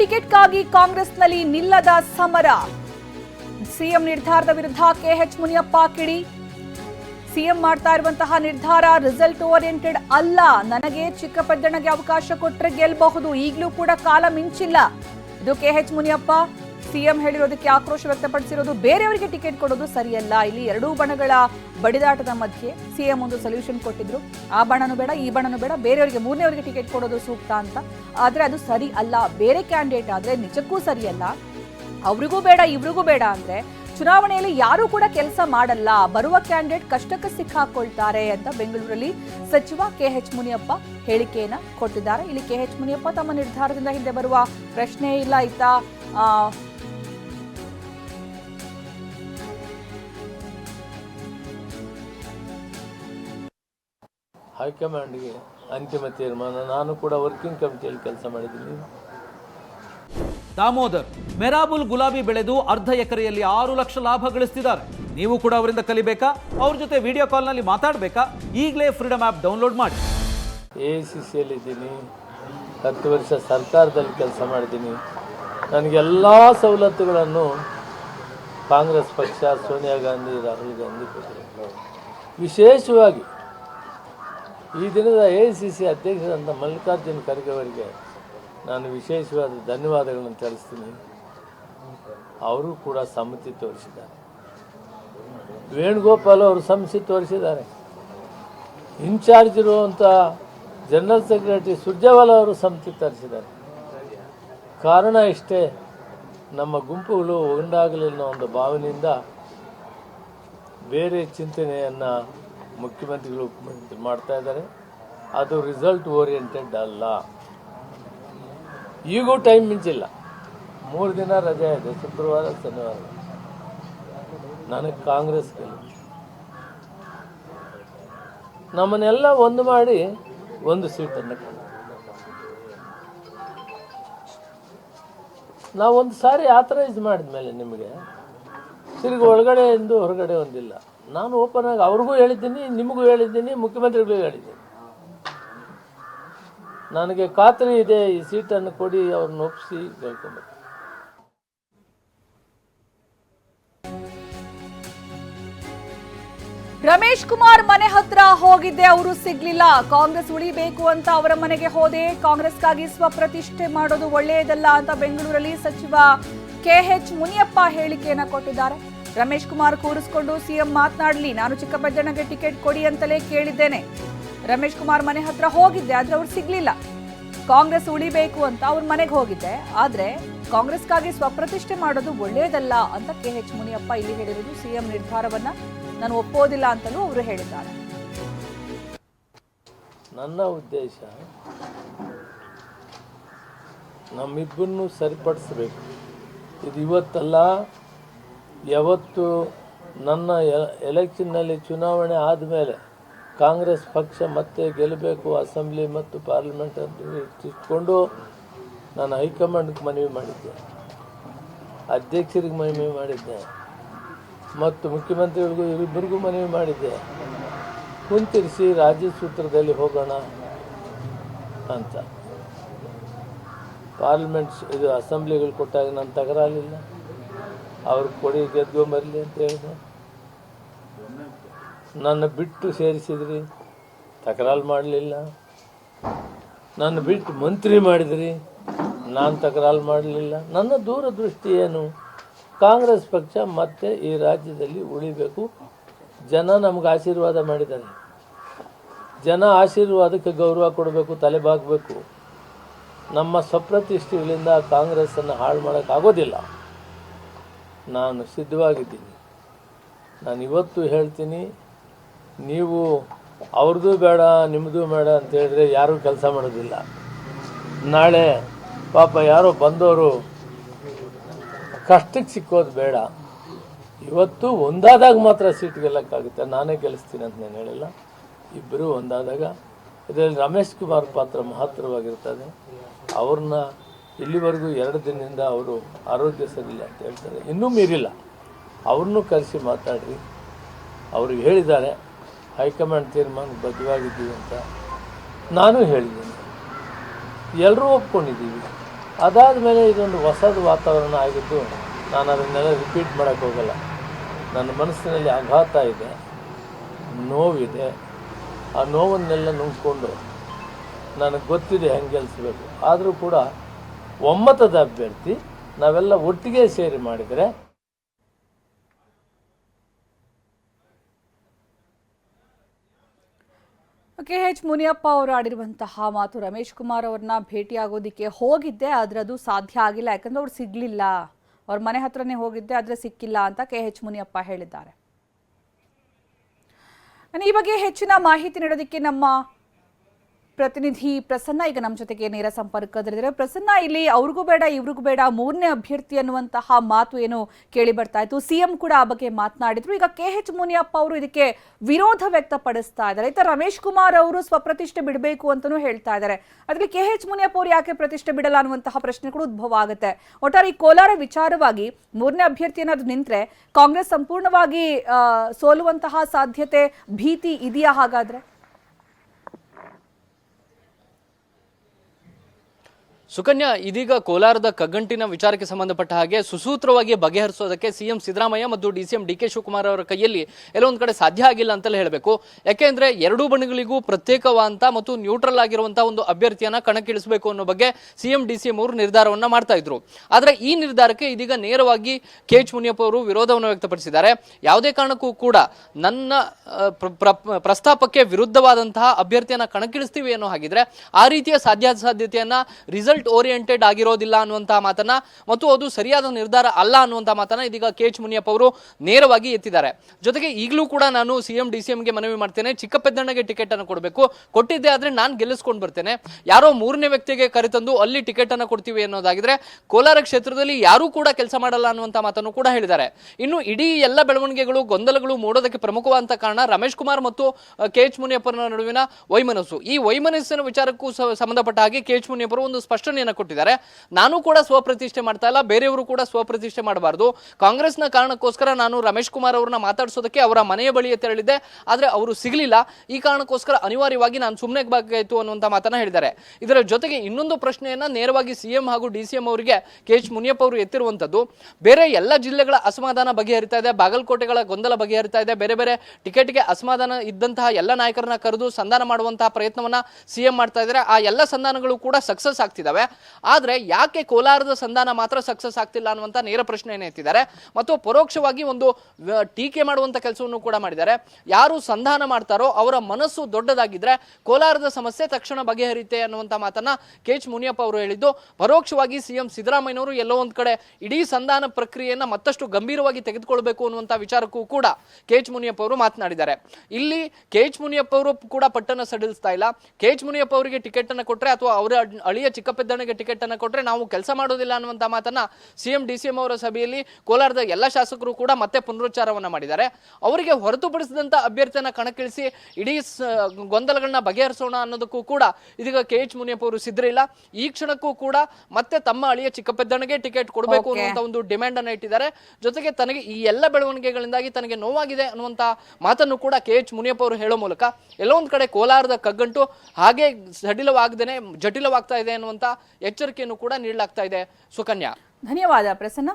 ಟಿಕೆಟ್ಗಾಗಿ ಕಾಂಗ್ರೆಸ್ನಲ್ಲಿ ನಿಲ್ಲದ ಸಮರ. ಸಿಎಂ ನಿರ್ಧಾರದ ವಿರುದ್ಧ ಕೆಎಚ್ ಮುನಿಯಪ್ಪ ಕಿಡಿ. ಸಿಎಂ ಮಾಡ್ತಾ ಇರುವಂತಹ ನಿರ್ಧಾರ ರಿಸಲ್ಟ್ ಓರಿಯೆಂಟೆಡ್ ಅಲ್ಲ. ನನಗೆ ಚಿಕ್ಕಪಟ್ಟಣಗೆ ಅವಕಾಶ ಕೊಟ್ಟರೆ ಗೆಲ್ಲಬಹುದು ಈಗಲೂ ಕೂಡ ಕಾಲ ಮಿಂಚಿಲ್ಲ. ಇದು ಕೆಎಚ್ ಮುನಿಯಪ್ಪ. ಸಿಎಂ ಹೇಳಿರೋದಕ್ಕೆ ಆಕ್ರೋಶ ವ್ಯಕ್ತಪಡಿಸಿರೋದು ಬೇರೆಯವರಿಗೆ ಟಿಕೆಟ್ ಕೊಡೋದು ಸರಿಯಲ್ಲ. ಇಲ್ಲಿ ಎರಡೂ ಬಣಗಳ ಬಡಿದಾಟದ ಮಧ್ಯೆ ಸಿಎಂ ಒಂದು ಸೊಲ್ಯೂಷನ್ ಕೊಟ್ಟಿದ್ರು. ಆ ಬಣನೂ ಬೇಡ, ಈ ಬಣನೂ ಬೇಡ, ಬೇರೆಯವರಿಗೆ, ಮೂರನೇವರಿಗೆ ಟಿಕೆಟ್ ಕೊಡೋದು ಸೂಕ್ತ ಅಂತ. ಆದ್ರೆ ಅದು ಸರಿ ಅಲ್ಲ. ಬೇರೆ ಕ್ಯಾಂಡಿಡೇಟ್ ಆದ್ರೆ ನಿಜಕ್ಕೂ ಸರಿಯಲ್ಲ ಅವ್ರಿಗೂ ಬೇಡ, ಇವ್ರಿಗೂ ಬೇಡ ಅಂದ್ರೆ ಚುನಾವಣೆಯಲ್ಲಿ ಯಾರೂ ಕೂಡ ಕೆಲಸ ಮಾಡಲ್ಲ. ಬರುವ ಕ್ಯಾಂಡಿಡೇಟ್ ಕಷ್ಟಕ್ಕೆ ಸಿಕ್ಕಾಕೊಳ್ತಾರೆ ಅಂತ ಬೆಂಗಳೂರಲ್ಲಿ ಸಚಿವ ಕೆ ಎಚ್ ಮುನಿಯಪ್ಪ ಹೇಳಿಕೆಯನ್ನ ಕೊಟ್ಟಿದ್ದಾರೆ. ಇಲ್ಲಿ ಕೆಎಚ್ ಮುನಿಯಪ್ಪ ತಮ್ಮ ನಿರ್ಧಾರದಿಂದ ಹಿಂದೆ ಬರುವ ಪ್ರಶ್ನೆ ಇಲ್ಲ ಇತ್ತ. ಹೈಕಮಾಂಡ್ಗೆ ಅಂತಿಮ ತೀರ್ಮಾನ. ನಾನು ಕೂಡ ವರ್ಕಿಂಗ್ ಕಮಿಟಿಯಲ್ಲಿ ಕೆಲಸ ಮಾಡಿದ್ದೀನಿ. ದಾಮೋದರ್ ಮೆರಾಬುಲ್ ಗುಲಾಬಿ ಬೆಳೆದು ಅರ್ಧ ಎಕರೆಯಲ್ಲಿ ಆರು ಲಕ್ಷ ಲಾಭ ಗಳಿಸ್ತಿದ್ದಾರೆ. ನೀವು ಕೂಡ ಅವರಿಂದ ಕಲಿಬೇಕಾ? ಅವ್ರ ಜೊತೆ ವಿಡಿಯೋ ಕಾಲ್ನಲ್ಲಿ ಮಾತಾಡಬೇಕಾ? ಈಗಲೇ ಫ್ರೀಡಮ್ ಆ್ಯಪ್ ಡೌನ್ಲೋಡ್ ಮಾಡಿ. ಎ ಸಿ ಸಿಯಲ್ಲಿದ್ದೀನಿ ಹತ್ತು ವರ್ಷ ಸರ್ಕಾರದಲ್ಲಿ ಕೆಲಸ ಮಾಡಿದ್ದೀನಿ. ನನಗೆಲ್ಲ ಸವಲತ್ತುಗಳನ್ನು ಕಾಂಗ್ರೆಸ್ ಪಕ್ಷ ಸೋನಿಯಾ ಗಾಂಧಿ ರಾಹುಲ್ ಗಾಂಧಿ ವಿಶೇಷವಾಗಿ ಈ ದಿನದ ಎ ಸಿ ಸಿ ಅಧ್ಯಕ್ಷರಂಥ ಮಲ್ಲಿಕಾರ್ಜುನ್ ಖರ್ಗೆ ಅವರಿಗೆ ನಾನು ವಿಶೇಷವಾದ ಧನ್ಯವಾದಗಳನ್ನು ತಿಳಿಸ್ತೀನಿ. ಅವರು ಕೂಡ ಸಮ್ಮತಿ ತೋರಿಸಿದ್ದಾರೆ. ವೇಣುಗೋಪಾಲ್ ಅವರು ಸಮ್ಮತಿ ತೋರಿಸಿದ್ದಾರೆ. ಇನ್ಚಾರ್ಜ್ ಇರುವಂಥ ಜನರಲ್ ಸೆಕ್ರೆಟರಿ ಸುರ್ಜೇವಾಲ ಅವರು ಸಮಿತಿ ತರಿಸಿದ್ದಾರೆ. ಕಾರಣ ಇಷ್ಟೇ, ನಮ್ಮ ಗುಂಪುಗಳು ಒಂದಾಗಲಿಲ್ಲ ಅನ್ನೋ ಒಂದು ಭಾವನೆಯಿಂದ ಬೇರೆ ಚಿಂತನೆಯನ್ನು ಮುಖ್ಯಮಂತ್ರಿಗಳು ಮಾಡ್ತಾ ಇದ್ದಾರೆ. ಅದು ರಿಸಲ್ಟ್ ಓರಿಯೆಂಟೆಡ್ ಅಲ್ಲ. ಈಗೂ ಟೈಮ್ ಮಿಂಚಿಲ್ಲ. ಮೂರು ದಿನ ರಜೆ ಇದೆ, ಶುಕ್ರವಾರ, ಶನಿವಾರ. ನನಗೆ ಕಾಂಗ್ರೆಸ್ ನಮ್ಮನ್ನೆಲ್ಲ ಒಂದು ಮಾಡಿ ಒಂದು ಸೀಟನ್ನು ನಾವು ಒಂದು ಸಾರಿ ಆಥರೈಸ್ ಮಾಡಿದ್ಮೇಲೆ ನಿಮಗೆ, ತಿರುಗಿ ಒಳಗಡೆ ಎಂದು ಹೊರಗಡೆ ಒಂದಿಲ್ಲ. ನಾನು ಓಪನ್ ಆಗಿ ಅವ್ರಿಗೂ ಹೇಳಿದ್ದೀನಿ, ನಿಮಗೂ ಹೇಳಿದ್ದೀನಿ, ಮುಖ್ಯಮಂತ್ರಿಗಳಿಗೂ ಹೇಳಿದ್ದೀನಿ. ನನಗೆ ಖಾತ್ರಿ ಇದೆ ಈ ಸೀಟನ್ನು ಕೊಡಿ, ಅವ್ರನ್ನ ಒಪ್ಪಿಸಿ ಗೆಲ್ಕೊಬೇಕು ರಮೇಶ್ ಕುಮಾರ್ ಮನೆ ಹತ್ರ ಹೋಗಿದ್ದೆ, ಅವರು ಸಿಗ್ಲಿಲ್ಲ. ಕಾಂಗ್ರೆಸ್ ಉಳಿಬೇಕು ಅಂತ ಅವರ ಮನೆಗೆ ಹೋದೆ. ಕಾಂಗ್ರೆಸ್ಗಾಗಿ ಸ್ವಪ್ರತಿಷ್ಠೆ ಮಾಡೋದು ಒಳ್ಳೆಯದಲ್ಲ ಅಂತ ಬೆಂಗಳೂರಲ್ಲಿ ಸಚಿವ ಕೆಎಚ್ ಮುನಿಯಪ್ಪ ಹೇಳಿಕೆಯನ್ನ ಕೊಟ್ಟಿದ್ದಾರೆ. ರಮೇಶ್ ಕುಮಾರ್ ಕೂರಿಸಿಕೊಂಡು ಸಿಎಂ ಮಾತನಾಡಲಿ. ನಾನು ಚಿಕ್ಕಪಜ್ಜಣ್ಣಗೆ ಟಿಕೆಟ್ ಕೊಡಿ ಅಂತಲೇ ಕೇಳಿದ್ದೇನೆ. ರಮೇಶ್ ಕುಮಾರ್ ಮನೆ ಹತ್ರ ಹೋಗಿದ್ದೆ, ಆದ್ರೆ ಅವ್ರು ಸಿಗ್ಲಿಲ್ಲ. ಕಾಂಗ್ರೆಸ್ ಉಳಿಬೇಕು ಅಂತ ಅವ್ರ ಮನೆಗೆ ಹೋಗಿದ್ದೆ. ಆದ್ರೆ ಕಾಂಗ್ರೆಸ್ಗಾಗಿ ಸ್ವಪ್ರತಿಷ್ಠೆ ಮಾಡೋದು ಒಳ್ಳೆಯದಲ್ಲ ಅಂತ ಕೆ ಎಚ್ ಮುನಿಯಪ್ಪ ಇಲ್ಲಿ ಹೇಳಿರುವುದು. ಸಿಎಂ ನಿರ್ಧಾರವನ್ನ ನಾನು ಒಪ್ಪೋದಿಲ್ಲ ಅಂತಲೂ ಅವರು ಹೇಳಿದ್ದಾರೆ. ನನ್ನ ಉದ್ದೇಶ, ನಮ್ಮಿಬ್ಬರನ್ನು ಸರಿಪಡಿಸಬೇಕು. ಇದು ಇವತ್ತಲ್ಲ ಯಾವತ್ತು ನನ್ನ ಎಲೆಕ್ಷನ್ನಲ್ಲಿ ಚುನಾವಣೆ ಆದಮೇಲೆ ಕಾಂಗ್ರೆಸ್ ಪಕ್ಷ ಮತ್ತೆ ಗೆಲ್ಲಬೇಕು ಅಸೆಂಬ್ಲಿ ಮತ್ತು ಪಾರ್ಲಿಮೆಂಟ್ ಅಂತ ಇಟ್ಕೊಂಡು ನಾನು ಹೈಕಮಾಂಡ್ಗೆ ಮನವಿ ಮಾಡಿದ್ದೆ. ಅಧ್ಯಕ್ಷರಿಗೆ ಮನವಿ ಮಾಡಿದ್ದೆ. ಮತ್ತು ಮುಖ್ಯಮಂತ್ರಿಗಳಿಗೂ ಇವರಿಬ್ಬರಿಗೂ ಮನವಿ ಮಾಡಿದ್ದೆ. ಕುಂತಿರಿಸಿ ರಾಜ್ಯ ಸೂತ್ರದಲ್ಲಿ ಹೋಗೋಣ ಅಂತ. ಪಾರ್ಲಿಮೆಂಟ್ಸ್ ಇದು ಅಸೆಂಬ್ಲಿಗಳು ಕೊಟ್ಟಾಗ ನಾನು ತಗರಾಲಿಲ್ಲ. ಅವ್ರು ಕೊಡಿ ಗೆದ್ಕೊಂಬರಲಿ ಅಂತ ಹೇಳಿದೆ. ನನ್ನ ಬಿಟ್ಟು ಸೇರಿಸಿದ್ರಿ, ತಕರಾರು ಮಾಡಲಿಲ್ಲ. ನನ್ನ ಬಿಟ್ಟು ಮಂತ್ರಿ ಮಾಡಿದ್ರಿ, ನಾನು ತಕರಾರು ಮಾಡಲಿಲ್ಲ. ನನ್ನ ದೂರದೃಷ್ಟಿ ಏನು? ಕಾಂಗ್ರೆಸ್ ಪಕ್ಷ ಮತ್ತೆ ಈ ರಾಜ್ಯದಲ್ಲಿ ಉಳಿಬೇಕು. ಜನ ನಮ್ಗೆ ಆಶೀರ್ವಾದ ಮಾಡಿದ್ದಾರೆ. ಜನ ಆಶೀರ್ವಾದಕ್ಕೆ ಗೌರವ ಕೊಡಬೇಕು ತಲೆಬಾಗಬೇಕು ನಮ್ಮ ಸ್ವಪ್ರತಿಷ್ಠೆಗಳಿಂದ ಕಾಂಗ್ರೆಸ್ಸನ್ನು ಹಾಳು ಮಾಡೋಕ್ಕಾಗೋದಿಲ್ಲ. ನಾನು ಸಿದ್ಧವಾಗಿದ್ದೀನಿ. ನಾನು ಇವತ್ತು ಹೇಳ್ತೀನಿ, ನೀವು ಅವ್ರದ್ದು ಬೇಡ, ನಿಮ್ಮದು ಬೇಡ ಅಂತ ಹೇಳಿದ್ರೆ ಯಾರೂ ಕೆಲಸ ಮಾಡೋದಿಲ್ಲ. ನಾಳೆ ಪಾಪ ಯಾರೋ ಬಂದವರು ಕಷ್ಟಕ್ಕೆ ಸಿಕ್ಕೋದು ಬೇಡ. ಇವತ್ತು ಒಂದಾದಾಗ ಮಾತ್ರ ಸೀಟ್ ಗೆಲ್ಲಕ್ಕಾಗುತ್ತೆ. ನಾನೇ ಗೆಲ್ಲಿಸ್ತೀನಿ ಅಂತ ನಾನು ಹೇಳಿಲ್ಲ. ಇಬ್ಬರೂ ಒಂದಾದಾಗ. ಇದರಲ್ಲಿ ರಮೇಶ್ ಕುಮಾರ್ ಪಾತ್ರ ಮಹತ್ತರವಾಗಿರ್ತದೆ. ಅವ್ರನ್ನ ಇಲ್ಲಿವರೆಗೂ ಎರಡು ದಿನದಿಂದ ಅವರು ಆರೋಗ್ಯ ಸರಿಯಿಲ್ಲ ಅಂತ ಹೇಳ್ತಾರೆ. ಇನ್ನೂ ಮೀರಿಲ್ಲ. ಅವ್ರನ್ನೂ ಕರೆಸಿ ಮಾತಾಡ್ರಿ. ಅವ್ರಿಗೆ ಹೇಳಿದ್ದಾರೆ, ಹೈಕಮಾಂಡ್ ತೀರ್ಮಾನ ಬದ್ಧವಾಗಿದ್ದೀವಿ ಅಂತ ನಾನು ಹೇಳಿದ್ದೀನಿ. ಎಲ್ಲರೂ ಒಪ್ಕೊಂಡಿದ್ದೀವಿ. ಅದಾದ ಮೇಲೆ ಇದೊಂದು ಹೊಸದ ವಾತಾವರಣ ಆಗಿದ್ದು ನಾನು ಅದನ್ನೆಲ್ಲ ರಿಪೀಟ್ ಮಾಡೋಕ್ಕೆ ಹೋಗಲ್ಲ. ನನ್ನ ಮನಸ್ಸಿನಲ್ಲಿ ಆಘಾತ ಇದೆ, ನೋವಿದೆ. ಆ ನೋವನ್ನೆಲ್ಲ ನುಂಗ್ಕೊಂಡು ನನಗೆ ಗೊತ್ತಿದೆ ಹೆಂಗೆ ಗೆಲ್ಲಿಸ್ಬೇಕು ಆದರೂ ಕೂಡ ಒಮ್ಮತದ ಅಭ್ಯರ್ಥಿ ನಾವೆಲ್ಲ ಒಟ್ಟಿಗೆ ಸೇರಿ ಮಾಡಿದರೆ ಕೆ ಎಚ್ ಮುನಿಯಪ್ಪ ಅವರು ಆಡಿರುವಂತಹ ಮಾತು ರಮೇಶ್ ಕುಮಾರ್ ಅವ್ರನ್ನ ಭೇಟಿಯಾಗೋದಿಕ್ಕೆ ಹೋಗಿದ್ದೆ, ಆದ್ರೆ ಅದು ಸಾಧ್ಯ ಆಗಿಲ್ಲ. ಯಾಕಂದ್ರೆ ಅವ್ರು ಸಿಗ್ಲಿಲ್ಲ. ಅವ್ರ ಮನೆ ಹತ್ರನೇ ಹೋಗಿದ್ದೆ, ಆದ್ರೆ ಸಿಕ್ಕಿಲ್ಲ ಅಂತ ಕೆ ಎಚ್ ಮುನಿಯಪ್ಪ ಹೇಳಿದ್ದಾರೆ. ಈ ಬಗ್ಗೆ ಹೆಚ್ಚಿನ ಮಾಹಿತಿ ನೀಡೋದಿಕ್ಕೆ ನಮ್ಮ ಪ್ರತಿನಿಧಿ ಪ್ರಸನ್ನ, ಈಗ ನಮ್ಮ ಜೊತೆಗೆ ನೇರ ಸಂಪರ್ಕದಲ್ಲಿದ್ದಾರೆ. ಪ್ರಸನ್ನ, ಇಲ್ಲಿ ಅವ್ರಿಗೂ ಬೇಡ, ಇವ್ರಿಗೂ ಬೇಡ, ಮೂರನೇ ಅಭ್ಯರ್ಥಿ ಅನ್ನುವಂತಹ ಮಾತು ಏನು ಕೇಳಿ ಬರ್ತಾ ಇತ್ತು. ಸಿಎಂ ಕೂಡ ಆ ಬಗ್ಗೆ ಮಾತನಾಡಿದ್ರು. ಈಗ ಕೆ ಎಚ್ ಮುನಿಯಪ್ಪ ಅವರು ಇದಕ್ಕೆ ವಿರೋಧ ವ್ಯಕ್ತಪಡಿಸ್ತಾ ಇದ್ದಾರೆ. ಇತರ ರಮೇಶ್ ಕುಮಾರ್ ಅವರು ಸ್ವಪ್ರತಿಷ್ಠೆ ಬಿಡಬೇಕು ಅಂತಾನೂ ಹೇಳ್ತಾ ಇದ್ದಾರೆ. ಅದರಲ್ಲಿ ಕೆ ಎಚ್ ಮುನಿಯಪ್ಪ ಅವರು ಯಾಕೆ ಪ್ರತಿಷ್ಠೆ ಬಿಡಲ್ಲ ಅನ್ನುವಂತಹ ಪ್ರಶ್ನೆ ಕೂಡ ಉದ್ಭವ ಆಗುತ್ತೆ. ಒಟ್ಟಾರೆ ಈ ಕೋಲಾರ ವಿಚಾರವಾಗಿ ಮೂರನೇ ಅಭ್ಯರ್ಥಿ ಏನಾದ್ರು ನಿಂತ್ರೆ ಕಾಂಗ್ರೆಸ್ ಸಂಪೂರ್ಣವಾಗಿ ಸೋಲುವಂತಹ ಸಾಧ್ಯತೆ, ಭೀತಿ ಇದೆಯಾ ಹಾಗಾದ್ರೆ? ಸುಕನ್ಯಾ, ಇದೀಗ ಕೋಲಾರದ ಕಗ್ಗಂಟಿನ ವಿಚಾರಕ್ಕೆ ಸಂಬಂಧಪಟ್ಟ ಹಾಗೆ ಸುಸೂತ್ರವಾಗಿ ಬಗೆಹರಿಸೋದಕ್ಕೆ ಸಿಎಂ ಸಿದ್ದರಾಮಯ್ಯ ಮತ್ತು D C M D K Shivakumar ಅವರ ಕೈಯಲ್ಲಿ ಎಲ್ಲೊಂದು ಕಡೆ ಸಾಧ್ಯ ಆಗಿಲ್ಲ ಅಂತಲೇ ಹೇಳಬೇಕು. ಯಾಕೆಂದ್ರೆ ಎರಡೂ ಬಣಗಳಿಗೂ ಪ್ರತ್ಯೇಕವಾದಂತ ಮತ್ತು ನ್ಯೂಟ್ರಲ್ ಆಗಿರುವಂತಹ ಒಂದು ಅಭ್ಯರ್ಥಿಯನ್ನ ಕಣಕ್ಕಿಳಿಸಬೇಕು ಅನ್ನೋ ಬಗ್ಗೆ ಸಿಎಂ ಡಿ ಸಿ ಎಂ ಅವರು ನಿರ್ಧಾರವನ್ನ ಮಾಡ್ತಾ ಇದ್ರು. ಆದ್ರೆ ಈ ನಿರ್ಧಾರಕ್ಕೆ ಇದೀಗ ನೇರವಾಗಿ ಕೆ ಎಚ್ ಮುನಿಯಪ್ಪ ಅವರು ವಿರೋಧವನ್ನು ವ್ಯಕ್ತಪಡಿಸಿದ್ದಾರೆ. ಯಾವುದೇ ಕಾರಣಕ್ಕೂ ಕೂಡ ನನ್ನ ಪ್ರಸ್ತಾಪಕ್ಕೆ ವಿರುದ್ಧವಾದಂತಹ ಅಭ್ಯರ್ಥಿಯನ್ನ ಕಣಕ್ಕಿಳಿಸ್ತೀವಿ ಅನ್ನೋ ಹಾಗಿದ್ರೆ ಆ ರೀತಿಯ ಸಾಧ್ಯ ಸಾಧ್ಯತೆಯನ್ನ ರಿಸಲ್ಟ್ ಓರಿಯೆಂಟೆಡ್ ಆಗಿರೋದಿಲ್ಲ ಅನ್ನುವಂತಹ ಮಾತನ್ನ ಮತ್ತು ಅದು ಸರಿಯಾದ ನಿರ್ಧಾರ ಅಲ್ಲ ಅನ್ನುವಂತಹ ಮಾತನ್ನ ಇದೀಗ ಕೆ ಎಚ್ ಮುನಿಯಪ್ಪ ಅವರು ನೇರವಾಗಿ ಎತ್ತಿದ್ದಾರೆ. ಜೊತೆಗೆ ಈಗಲೂ ಕೂಡ ನಾನು ಸಿಎಂ ಡಿ ಸಿ ಎಂಗೆ ಮನವಿ ಮಾಡ್ತೇನೆ. ಚಿಕ್ಕಪೆದ್ದಣ್ಣಗೆ ಟಿಕೆಟ್ ಅನ್ನು ಕೊಡಬೇಕು. ಕೊಟ್ಟಿದ್ದೆ ಆದ್ರೆ ನಾನು ಗೆಲ್ಲಿಸ್ಕೊಂಡು ಬರ್ತೇನೆ. ಯಾರೋ ಮೂರನೇ ವ್ಯಕ್ತಿಗೆ ಕರೆತಂದು ಅಲ್ಲಿ ಟಿಕೆಟ್ ಅನ್ನು ಕೊಡ್ತೀವಿ ಅನ್ನೋದಾಗಿದ್ರೆ ಕೋಲಾರ ಕ್ಷೇತ್ರದಲ್ಲಿ ಯಾರೂ ಕೂಡ ಕೆಲಸ ಮಾಡಲ್ಲ ಅನ್ನುವಂತ ಮಾತನ್ನು ಕೂಡ ಹೇಳಿದ್ದಾರೆ. ಇನ್ನು ಇಡೀ ಎಲ್ಲ ಬೆಳವಣಿಗೆಗಳು, ಗೊಂದಲಗಳು ಮೂಡೋದಕ್ಕೆ ಪ್ರಮುಖವಾದಂತಹ ಕಾರಣ ರಮೇಶ್ ಕುಮಾರ್ ಮತ್ತು ಕೆ ಎಚ್ ಮುನಿಯಪ್ಪನ ನಡುವಿನ ವೈಮನಸ್ಸು. ಈ ವೈಮನಸ್ಸಿನ ವಿಚಾರಕ್ಕೂ ಸಂಬಂಧಪಟ್ಟ ಹಾಗೆ ಕೆ ಎಚ್ ಮುನಿಯಪ್ಪರು ಒಂದು ಸ್ಪಷ್ಟನೆಯನ್ನು ಕೊಟ್ಟಿದ್ದಾರೆ. ನಾನು ಕೂಡ ಸ್ವಪ್ರತಿಷ್ಠೆ ಮಾಡ್ತಾ ಇಲ್ಲ, ಬೇರೆಯವರು ಕೂಡ ಸ್ವಪ್ರತಿಷ್ಠೆ ಮಾಡಬಾರ್ದು. ಕಾಂಗ್ರೆಸ್ನ ಕಾರಣಕ್ಕೋಸ್ಕರ ನಾನು ರಮೇಶ್ ಕುಮಾರ್ ಅವರನ್ನ ಮಾತಾಡಿಸೋದಕ್ಕೆ ಅವರ ಮನೆಯ ಬಳಿಯ ತೆರಳಿದ್ದೆ, ಆದರೆ ಅವರು ಸಿಗಲಿಲ್ಲ. ಈ ಕಾರಣಕ್ಕೋಸ್ಕರ ಅನಿವಾರ್ಯವಾಗಿ ನಾನು ಸುಮ್ಮನೆ ಬೇಕಾಯಿತು ಅನ್ನುವಂತ ಮಾತನ್ನ ಹೇಳಿದ್ದಾರೆ. ಇದರ ಜೊತೆಗೆ ಇನ್ನೊಂದು ಪ್ರಶ್ನೆಯನ್ನ ನೇರವಾಗಿ ಸಿಎಂ ಹಾಗೂ ಡಿ ಅವರಿಗೆ ಕೆ ಎಚ್ ಮುನಿಯಪ್ಪ ಅವರು ಎತ್ತಿರುವಂತದ್ದು. ಬೇರೆ ಎಲ್ಲ ಜಿಲ್ಲೆಗಳ ಅಸಮಾಧಾನ ಬಗೆಹರಿತಾ ಇದೆ, ಬಾಗಲಕೋಟೆಗಳ ಗೊಂದಲ ಬಗೆಹರಿತಾ ಇದೆ. ಬೇರೆ ಬೇರೆ ಟಿಕೆಟ್ಗೆ ಅಸಮಾಧಾನ ಇದ್ದಂತಹ ಎಲ್ಲ ನಾಯಕರನ್ನ ಕರೆದು ಸಂಧಾನ ಮಾಡುವಂತಹ ಪ್ರಯತ್ನವನ್ನ ಸಿಎಂ ಮಾಡ್ತಾ ಇದ್ದಾರೆ. ಆ ಎಲ್ಲ ಸಂಧಾನಗಳು ಕೂಡ ಸಕ್ಸಸ್ ಆಗ್ತಿದಾವೆ ಆದ್ರೆ ಯಾಕೆ ಕೋಲಾರದ ಸಂಧಾನ ಮಾತ್ರ ಸಕ್ಸಸ್ ಆಗ್ತಿಲ್ಲ ಅನ್ನುವಂತ ನೇರ ಪ್ರಶ್ನೆಯನ್ನು ಎತ್ತಿದ್ದಾರೆ. ಮತ್ತು ಪರೋಕ್ಷವಾಗಿ ಒಂದು ಟೀಕೆ ಮಾಡುವಂತ ಕೆಲಸವನ್ನು ಕೂಡ ಮಾಡಿದ್ದಾರೆ. ಯಾರು ಸಂಧಾನ ಮಾಡ್ತಾರೋ ಅವರ ಮನಸ್ಸು ದೊಡ್ಡದಾಗಿದ್ರೆ ಕೋಲಾರದ ಸಮಸ್ಯೆ ತಕ್ಷಣ ಬಗೆಹರಿಯುತ್ತೆ ಅನ್ನುವಂತ ಮಾತನ್ನ ಕೆ ಎಚ್ ಮುನಿಯಪ್ಪ ಅವರು ಹೇಳಿದ್ದು. ಪರೋಕ್ಷವಾಗಿ ಸಿಎಂ ಸಿದ್ದರಾಮಯ್ಯನವರು ಎಲ್ಲೋ ಒಂದ್ ಕಡೆ ಇಡೀ ಸಂಧಾನ ಪ್ರಕ್ರಿಯೆಯನ್ನ ಮತ್ತಷ್ಟು ಗಂಭೀರವಾಗಿ ತೆಗೆದುಕೊಳ್ಬೇಕು ಅನ್ನುವಂತ ವಿಚಾರಕ್ಕೂ ಕೂಡ ಕೆ ಎಚ್ ಮುನಿಯಪ್ಪ ಅವರು ಮಾತನಾಡಿದ್ದಾರೆ. ಇಲ್ಲಿ ಕೆ ಎಚ್ ಮುನಿಯಪ್ಪ ಅವರು ಕೂಡ ಪಟ್ಟಣ ಸಡಿಲಿಸ್ತಾ ಇಲ್ಲ. ಕೆ ಎಚ್ ಮುನಿಯಪ್ಪ ಅವರಿಗೆ ಟಿಕೆಟ್ ಅನ್ನ ಕೊಟ್ರೆ ಅಥವಾ ಅವರ ಅಳಿಯ ಚಿಕ್ಕಪೆದ್ದಣ್ಣಗೆ ಟಿಕೆಟ್ ಅನ್ನು ಕೊಟ್ಟರೆ ನಾವು ಕೆಲಸ ಮಾಡೋದಿಲ್ಲ ಅನ್ನುವಂತ ಮಾತನ್ನ ಸಿಎಂ ಡಿ ಸಿ ಎಂ ಅವರ ಸಭೆಯಲ್ಲಿ ಕೋಲಾರದ ಎಲ್ಲ ಶಾಸಕರು ಕೂಡ ಮತ್ತೆ ಪುನರುಚ್ಚಾರವನ್ನು ಮಾಡಿದ್ದಾರೆ. ಅವರಿಗೆ ಹೊರತುಪಡಿಸಿದಂಥ ಅಭ್ಯರ್ಥಿಯನ್ನು ಕಣಕ್ಕಿಳಿಸಿ ಇಡೀ ಸ- ಗೊಂದಲಗಳನ್ನ ಬಗೆಹರಿಸೋಣ ಅನ್ನೋದಕ್ಕೂ ಕೂಡ ಇದೀಗ ಕೆ ಎಚ್ ಮುನಿಯಪ್ಪ ಅವರು ಸಿದ್ಧರಿಲ್ಲ. ಈ ಕ್ಷಣಕ್ಕೂ ಕೂಡ ಮತ್ತೆ ತಮ್ಮ ಅಳಿಯ ಚಿಕ್ಕಪೆದ್ದನಿಗೆ ಟಿಕೆಟ್ ಕೊಡಬೇಕು ಅನ್ನುವಂಥ ಅನ್ನುವಂತ ಒಂದು ಡಿಮ್ಯಾಂಡ್ ಅನ್ನ ಇಟ್ಟಿದ್ದಾರೆ. ಜೊತೆಗೆ ತನಗೆ ಈ ಎಲ್ಲ ಬೆಳವಣಿಗೆಗಳಿಂದಾಗಿ ತನಗೆ ನೋವಾಗಿದೆ ಅನ್ನುವಂತ ಮಾತನ್ನು ಕೂಡ ಕೆ ಎಚ್ ಮುನಿಯಪ್ಪ ಅವರು ಹೇಳೋ ಮೂಲಕ ಎಲ್ಲೋ ಒಂದು ಕಡೆ ಕೋಲಾರದ ಕಗ್ಗಂಟು ಹಾಗೆ ಸಡಿಲವಾಗದೇನೆ ಜಟಿಲವಾಗ್ತಾ ಇದೆ ಅನ್ನುವಂತ ಎಚ್ಚರಿಕೆಯನ್ನು ಕೂಡ ನೀಡಲಾಗ್ತಾ ಇದೆ. ಸುಕನ್ಯಾ. ಧನ್ಯವಾದ ಪ್ರಸನ್ನ.